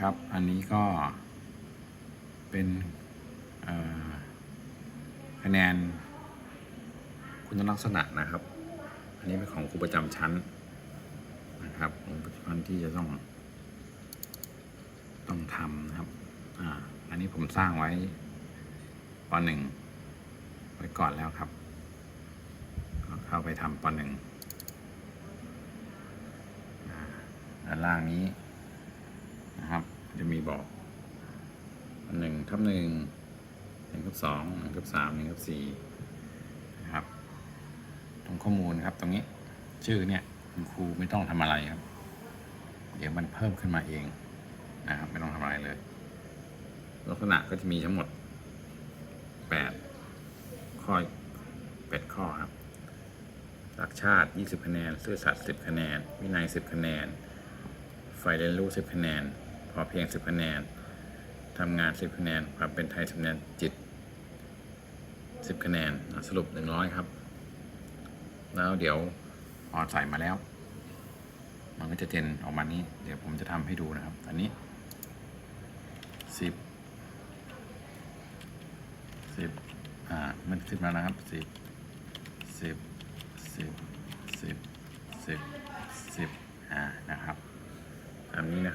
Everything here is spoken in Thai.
ครับ อันนี้ก็เป็นคะแนนคุณลักษณะนะครับ อันนี้เป็นของครูประจำชั้นนะครับของปัจจุบันที่จะต้อง ต้องทำนะครับอ่าอันนี้ผมสร้างไว้ปหนึ่งไว้ก่อนแล้วครับ ก็เข้าไปทำปหนึ่งด้านล่างนี้ จะมีบอกหนึ่งทับหนึ่งหนึ่งทับสองหนึ่งทับสามหนึ่งทับสี่นะครับ ตรงข้อมูลครับตรงนี้ชื่อเนี่ยคุณครูไม่ต้องทำอะไรครับ เดี๋ยวมันเพิ่มขึ้นมาเองนะครับไม่ต้องทำอะไรเลย ลักษณะก็จะมีทั้งหมดแปดข้อแปดข้อครับหลักชาติ 20 คะแนน ซื่อสัตย์10 คะแนน วินัย 10 คะแนน ไฟเรียนรู้10 คะแนน พอเพียง 10 คะแนนทำงาน 10 คะแนน ความเป็นไทย10คะแนนจิต 10 คะแนนสรุป 100 ครับ แล้วเดี๋ยวพอใส่มาแล้ว มันก็จะเจนออกมานี้ เดี๋ยวผมจะทำให้ดูนะครับ อันนี้สิบสิบอ่ามันขึ้นมานะครับสิบสิบสิบสิบสิบสิบอ่านะครับอันนี้นะ